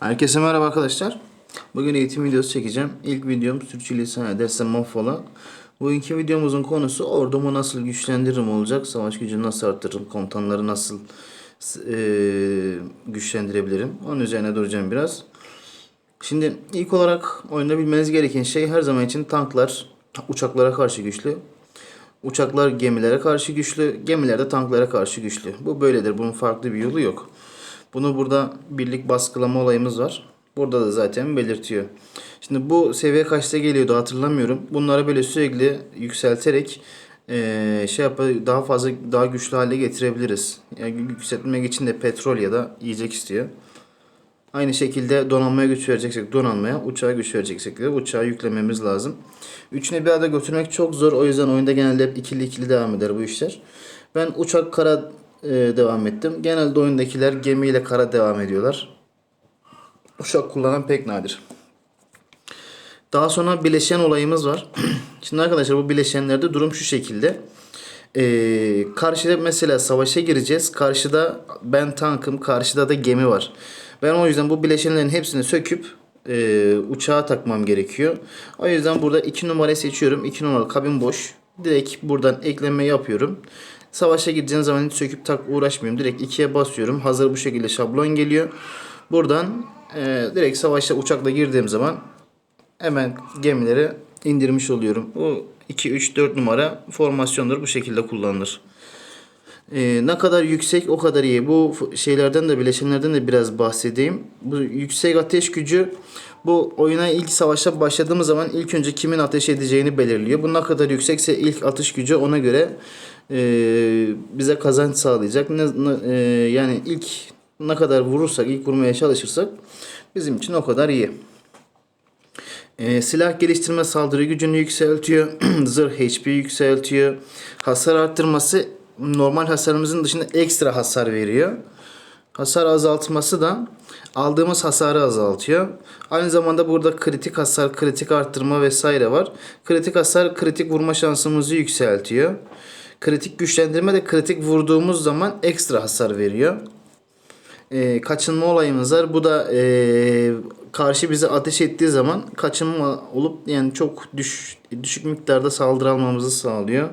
Herkese merhaba arkadaşlar. Bugün eğitim videosu çekeceğim. İlk videom sürçülisan edersem mahvola. Bugünkü videomuzun konusu ordumu nasıl güçlendiririm olacak. Savaş gücünü nasıl arttırırım. Komutanları nasıl eee, güçlendirebilirim. Onun üzerine duracağım biraz. Şimdi ilk olarak oyunda bilmeniz gereken şey her zaman için tanklar uçaklara karşı güçlü. Uçaklar gemilere karşı güçlü, gemiler de tanklara karşı güçlü. Bu böyledir. Bunun farklı bir yolu yok. Bunu burada birlik baskılama olayımız var. Burada da zaten belirtiyor. Şimdi bu seviye kaçta geliyordu hatırlamıyorum. Bunları böyle sürekli yükselterek eee, şey yap daha fazla daha güçlü hale getirebiliriz. Yani yükseltmek için de petrol ya da yiyecek istiyor. Aynı şekilde donanmaya güç vereceksek donanmaya, uçağa güç vereceksek de uçağa yüklememiz lazım. Üçüne bir arada götürmek çok zor. O yüzden oyunda genelde hep ikili ikili devam eder bu işler. Ben uçak kara e, devam ettim. Genelde oyundakiler gemiyle kara devam ediyorlar. Uçak kullanan pek nadir. Daha sonra bileşen olayımız var. Şimdi arkadaşlar bu bileşenlerde durum şu şekilde. Ee, karşıda mesela savaşa gireceğiz. Karşıda ben tankım, karşıda da gemi var. Ben o yüzden bu bileşenlerin hepsini söküp e, uçağa takmam gerekiyor. O yüzden burada 2 numarayı seçiyorum. 2 numaralı kabin boş. Direkt buradan ekleme yapıyorum. Savaşa gideceğim zaman hiç söküp tak uğraşmıyorum. Direkt 2'ye basıyorum. Hazır bu şekilde şablon geliyor. Buradan e, direkt savaşa uçakla girdiğim zaman hemen gemileri indirmiş oluyorum. Bu 2, 3, 4 numara formasyondur. Bu şekilde kullanılır. Ee, ne kadar yüksek o kadar iyi. Bu şeylerden de bileşenlerden de biraz bahsedeyim. Bu yüksek ateş gücü bu oyuna ilk savaşa başladığımız zaman ilk önce kimin ateş edeceğini belirliyor. Bu ne kadar yüksekse ilk atış gücü ona göre e, bize kazanç sağlayacak. Ne, e, yani ilk ne kadar vurursak, ilk vurmaya çalışırsak bizim için o kadar iyi. Ee, silah geliştirme saldırı gücünü yükseltiyor. Zırh HP yükseltiyor. Hasar arttırması normal hasarımızın dışında ekstra hasar veriyor. Hasar azaltması da aldığımız hasarı azaltıyor. Aynı zamanda burada kritik hasar, kritik arttırma vesaire var. Kritik hasar kritik vurma şansımızı yükseltiyor. Kritik güçlendirme de kritik vurduğumuz zaman ekstra hasar veriyor e, kaçınma olayımız var. Bu da e, karşı bize ateş ettiği zaman kaçınma olup yani çok düş, düşük miktarda saldırı almamızı sağlıyor.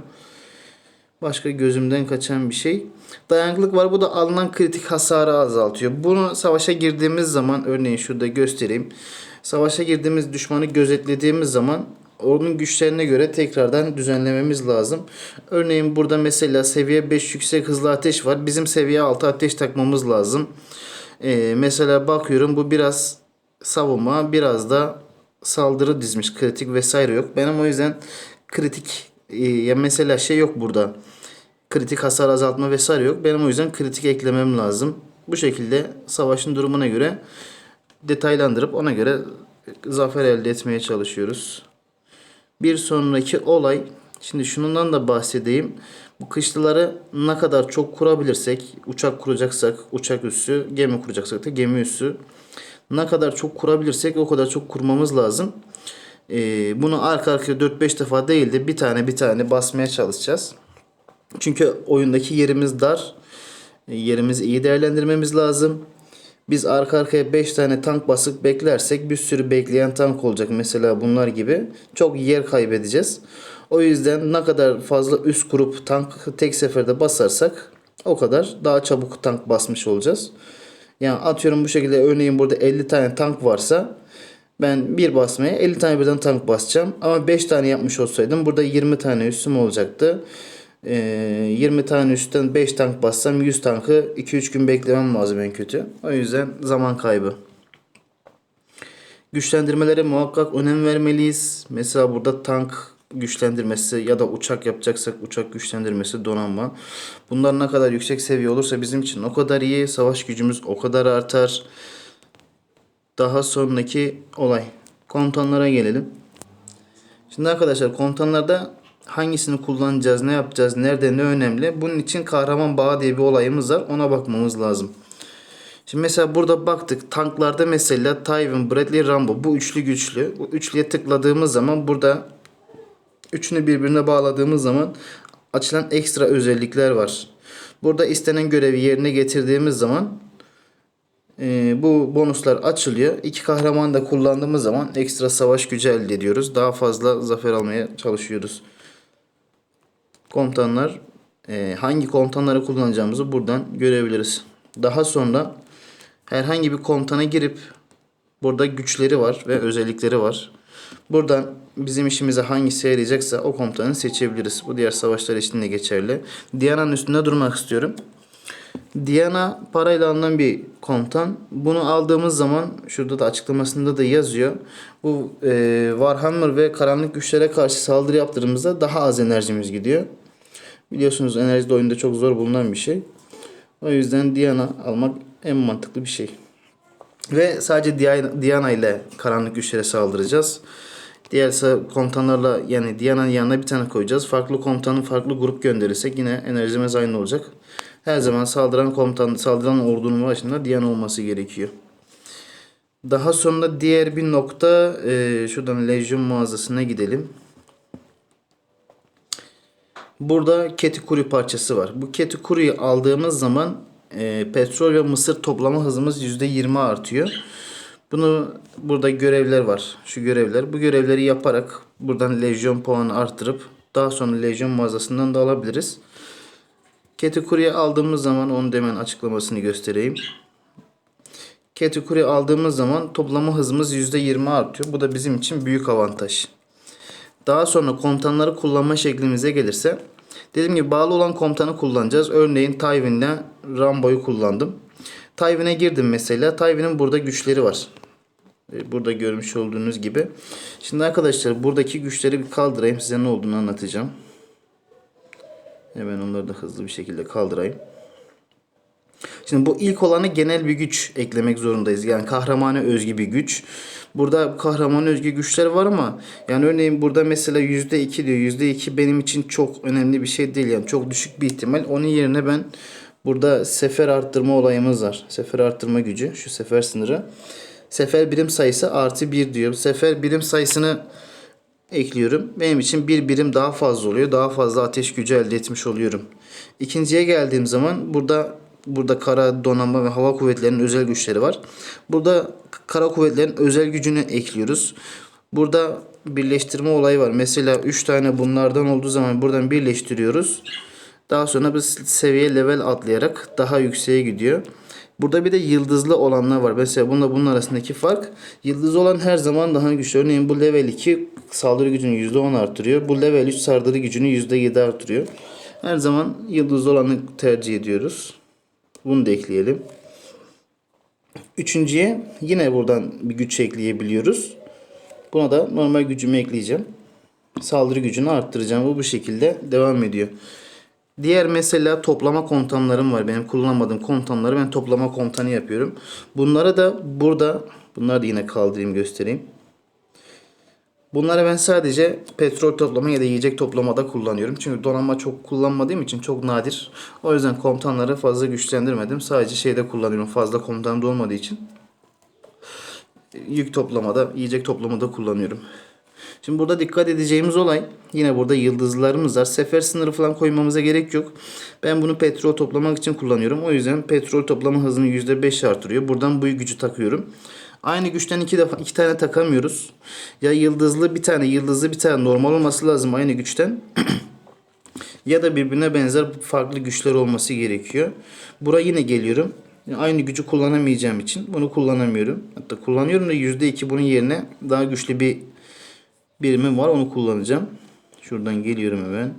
Başka gözümden kaçan bir şey. Dayanıklılık var. Bu da alınan kritik hasarı azaltıyor. Bunu savaşa girdiğimiz zaman örneğin şurada göstereyim. Savaşa girdiğimiz düşmanı gözetlediğimiz zaman onun güçlerine göre tekrardan düzenlememiz lazım. Örneğin burada mesela seviye 5 yüksek hızlı ateş var. Bizim seviye 6 ateş takmamız lazım. Ee, mesela bakıyorum bu biraz savunma biraz da saldırı dizmiş. Kritik vesaire yok. Benim o yüzden kritik e, ya mesela şey yok burada. Kritik hasar azaltma vesaire yok. Benim o yüzden kritik eklemem lazım. Bu şekilde savaşın durumuna göre detaylandırıp ona göre zafer elde etmeye çalışıyoruz. Bir sonraki olay şimdi şundan da bahsedeyim. Bu kışlaları ne kadar çok kurabilirsek uçak kuracaksak uçak üssü gemi kuracaksak da gemi üssü ne kadar çok kurabilirsek o kadar çok kurmamız lazım. Ee, bunu arka arkaya 4-5 defa değil de bir tane bir tane basmaya çalışacağız. Çünkü oyundaki yerimiz dar. E, Yerimizi iyi değerlendirmemiz lazım. Biz arka arkaya 5 tane tank basıp beklersek bir sürü bekleyen tank olacak. Mesela bunlar gibi. Çok yer kaybedeceğiz. O yüzden ne kadar fazla üst kurup tank tek seferde basarsak o kadar daha çabuk tank basmış olacağız. Yani atıyorum bu şekilde örneğin burada 50 tane tank varsa ben bir basmaya 50 tane birden tank basacağım. Ama 5 tane yapmış olsaydım burada 20 tane üstüm olacaktı. Ee, 20 tane üstten 5 tank bassam 100 tankı 2-3 gün beklemem lazım en kötü. O yüzden zaman kaybı. Güçlendirmelere muhakkak önem vermeliyiz. Mesela burada tank güçlendirmesi ya da uçak yapacaksak uçak güçlendirmesi donanma. Bunlar ne kadar yüksek seviye olursa bizim için o kadar iyi. Savaş gücümüz o kadar artar. Daha sonraki olay. Komutanlara gelelim. Şimdi arkadaşlar komutanlarda hangisini kullanacağız, ne yapacağız, nerede, ne önemli. Bunun için kahraman bağı diye bir olayımız var. Ona bakmamız lazım. Şimdi mesela burada baktık tanklarda mesela Tywin, Bradley, Rambo bu üçlü güçlü. Bu üçlüye tıkladığımız zaman burada üçünü birbirine bağladığımız zaman açılan ekstra özellikler var. Burada istenen görevi yerine getirdiğimiz zaman e, bu bonuslar açılıyor. İki kahraman da kullandığımız zaman ekstra savaş gücü elde ediyoruz. Daha fazla zafer almaya çalışıyoruz. Komutanlar e, hangi komutanları kullanacağımızı buradan görebiliriz. Daha sonra herhangi bir komutana girip burada güçleri var ve özellikleri var. Buradan bizim işimize hangisi yarayacaksa o komutanı seçebiliriz. Bu diğer savaşlar için de geçerli. Diana'nın üstünde durmak istiyorum. Diana parayla alınan bir komutan. Bunu aldığımız zaman şurada da açıklamasında da yazıyor. Bu e, Warhammer ve karanlık güçlere karşı saldırı yaptığımızda daha az enerjimiz gidiyor. Biliyorsunuz enerji de oyunda çok zor bulunan bir şey. O yüzden Diana almak en mantıklı bir şey. Ve sadece Diana, ile karanlık güçlere saldıracağız. Diğer komutanlarla yani Diana'nın yanına bir tane koyacağız. Farklı komutanın farklı grup gönderirsek yine enerjimiz aynı olacak. Her zaman saldıran komutan, saldıran ordunun başında Diana olması gerekiyor. Daha sonra diğer bir nokta e, şuradan Lejyon mağazasına gidelim. Burada ketikuri parçası var. Bu ketikuriyi aldığımız zaman e, petrol ve mısır toplama hızımız %20 artıyor. Bunu burada görevler var. Şu görevler. Bu görevleri yaparak buradan lejyon puanı arttırıp daha sonra lejyon mağazasından da alabiliriz. Ketikuri'yi aldığımız zaman onu da hemen açıklamasını göstereyim. Ketikuri aldığımız zaman toplama hızımız %20 artıyor. Bu da bizim için büyük avantaj. Daha sonra komutanları kullanma şeklimize gelirse dediğim gibi bağlı olan komutanı kullanacağız. Örneğin Tywin'le Rambo'yu kullandım. Tywin'e girdim mesela. Tywin'in burada güçleri var. E, Burada görmüş olduğunuz gibi. Şimdi arkadaşlar buradaki güçleri bir kaldırayım. Size ne olduğunu anlatacağım. Hemen onları da hızlı bir şekilde kaldırayım. Şimdi bu ilk olanı genel bir güç eklemek zorundayız. Yani kahramana özgü bir güç. Burada kahramana özgü güçler var ama yani örneğin burada mesela %2 diyor. %2 benim için çok önemli bir şey değil. Yani çok düşük bir ihtimal. Onun yerine ben burada sefer arttırma olayımız var. Sefer arttırma gücü. Şu sefer sınırı. Sefer birim sayısı artı 1 diyor. Sefer birim sayısını ekliyorum. Benim için bir birim daha fazla oluyor. Daha fazla ateş gücü elde etmiş oluyorum. İkinciye geldiğim zaman burada burada kara donanma ve hava kuvvetlerinin özel güçleri var. Burada kara kuvvetlerin özel gücünü ekliyoruz. Burada birleştirme olayı var. Mesela 3 tane bunlardan olduğu zaman buradan birleştiriyoruz. Daha sonra biz seviye level atlayarak daha yükseğe gidiyor. Burada bir de yıldızlı olanlar var. Mesela bununla bunun arasındaki fark yıldız olan her zaman daha güçlü. Örneğin bu level 2 saldırı gücünü %10 artırıyor. Bu level 3 saldırı gücünü %7 artırıyor. Her zaman yıldızlı olanı tercih ediyoruz. Bunu da ekleyelim. Üçüncüye yine buradan bir güç ekleyebiliyoruz. Buna da normal gücümü ekleyeceğim. Saldırı gücünü arttıracağım. Bu bu şekilde devam ediyor. Diğer mesela toplama komutanlarım var. Benim kullanmadığım komutanları ben toplama komutanı yapıyorum. Bunlara da burada bunları da yine kaldırayım göstereyim. Bunları ben sadece petrol toplama ya da yiyecek toplamada kullanıyorum. Çünkü donanma çok kullanmadığım için çok nadir. O yüzden komutanları fazla güçlendirmedim. Sadece şeyde kullanıyorum. Fazla komutanım da olmadığı için. Yük toplamada, yiyecek toplamada kullanıyorum. Şimdi burada dikkat edeceğimiz olay yine burada yıldızlarımız var. Sefer sınırı falan koymamıza gerek yok. Ben bunu petrol toplamak için kullanıyorum. O yüzden petrol toplama hızını %5 artırıyor. Buradan bu gücü takıyorum. Aynı güçten iki defa iki tane takamıyoruz. Ya yıldızlı bir tane, yıldızlı bir tane normal olması lazım aynı güçten. ya da birbirine benzer farklı güçler olması gerekiyor. Buraya yine geliyorum. Aynı gücü kullanamayacağım için bunu kullanamıyorum. Hatta kullanıyorum da %2 bunun yerine daha güçlü bir birimim var onu kullanacağım. Şuradan geliyorum hemen.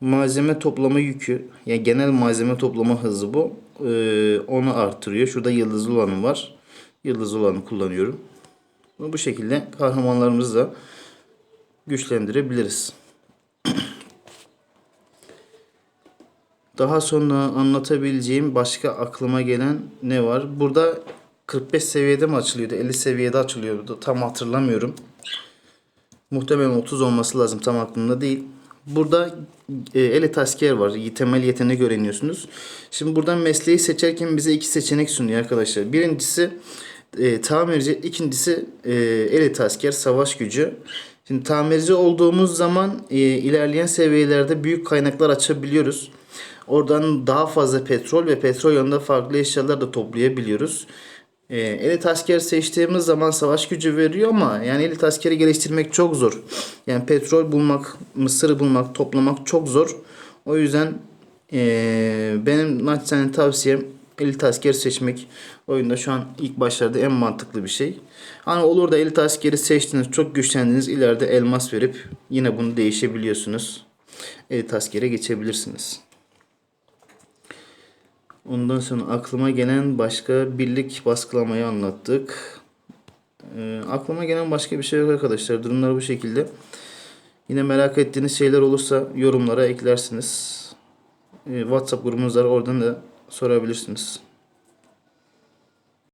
Malzeme toplama yükü yani genel malzeme toplama hızı bu. Ee, onu artırıyor. Şurada yıldızlı olanım var. Yıldızlı olanı kullanıyorum. Bu şekilde kahramanlarımızı da güçlendirebiliriz. Daha sonra anlatabileceğim başka aklıma gelen ne var? Burada 45 seviyede mi açılıyordu? 50 seviyede açılıyordu. Tam hatırlamıyorum. Muhtemelen 30 olması lazım. Tam aklımda değil. Burada e, elit asker var. Temel yetenek öğreniyorsunuz. Şimdi buradan mesleği seçerken bize iki seçenek sunuyor arkadaşlar. Birincisi e, tamirci, ikincisi e, elit asker, savaş gücü. Şimdi tamirci olduğumuz zaman e, ilerleyen seviyelerde büyük kaynaklar açabiliyoruz. Oradan daha fazla petrol ve petrol yanında farklı eşyalar da toplayabiliyoruz. Ee, elit asker seçtiğimiz zaman savaş gücü veriyor ama yani elit askeri geliştirmek çok zor. Yani petrol bulmak, mısırı bulmak, toplamak çok zor. O yüzden ee, benim naçizane tavsiyem elit asker seçmek. Oyunda şu an ilk başlarda en mantıklı bir şey. Hani olur da elit askeri seçtiniz, çok güçlendiniz, ileride elmas verip yine bunu değişebiliyorsunuz. Elit askere geçebilirsiniz. Ondan sonra aklıma gelen başka birlik baskılamayı anlattık. Ee, aklıma gelen başka bir şey yok arkadaşlar. Durumlar bu şekilde. Yine merak ettiğiniz şeyler olursa yorumlara eklersiniz. Ee, WhatsApp grubumuz var. Oradan da sorabilirsiniz.